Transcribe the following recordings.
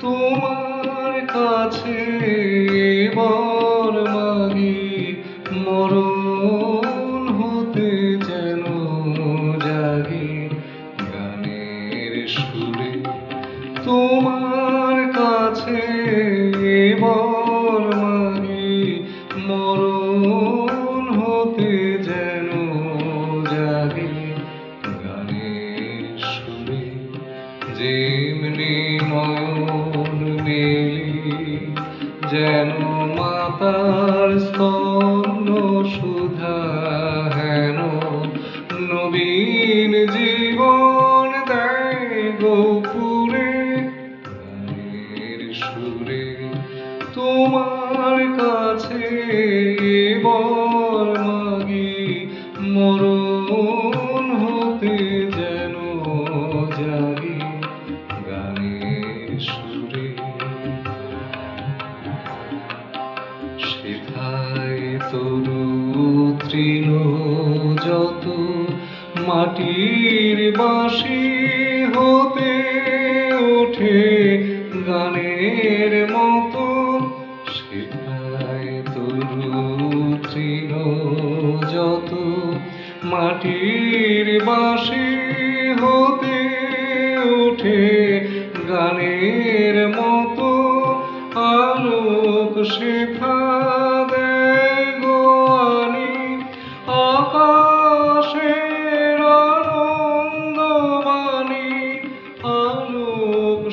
তোমার কাছে বর মাগি মরণ হতে যেন জাগি গানের সুরে। তোমার কাছে বর মাগি মরণ হতে যেন জাগি গানের সুরে। যেমনি মেলি যেন মাতার স্তন সুধা হেন। নবীন জীবন দেয় গোপুরে সুরে তোমার কাছে বর তৃণ যত মাটির বাঁশি হতে ওঠে গানের মতো সেথায় তরু তৃণ যত মাটির বাঁশি হতে ওঠে গানের মতো আলোক শেখা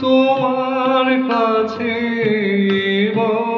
তোমার কাছে মরণ